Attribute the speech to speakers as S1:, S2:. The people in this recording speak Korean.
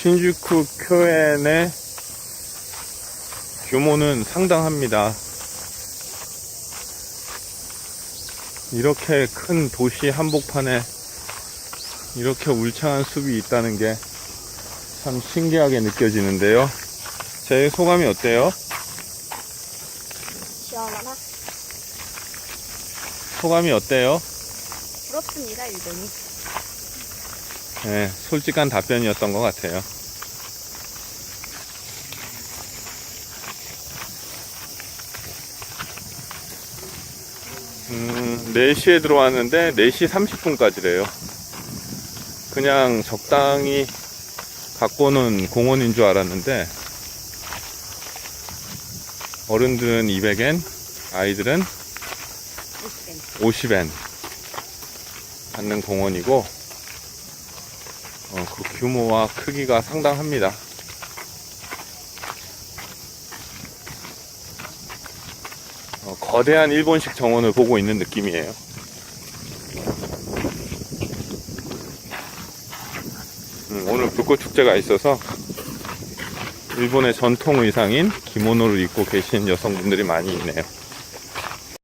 S1: 신주쿠 교엔의 규모는 상당합니다. 이렇게 큰 도시 한복판에 이렇게 울창한 숲이 있다는 게 참 신기하게 느껴지는데요. 제 소감이 어때요?
S2: 시원하나?
S1: 소감이 어때요?
S2: 부럽습니다, 일본이.
S1: 네, 솔직한 답변이었던 것 같아요. 음, 4시에 들어왔는데 4시 30분까지래요. 그냥 적당히 갖고 노는 공원인 줄 알았는데 어른들은 200엔, 아이들은
S2: 50엔.
S1: 50엔 받는 공원이고 어, 그 규모와 크기가 상당합니다. 어, 거대한 일본식 정원을 보고 있는 느낌이에요. 음, 오늘 불꽃 축제가 있어서 일본의 전통 의상인 기모노를 입고 계신 여성분들이 많이 있네요.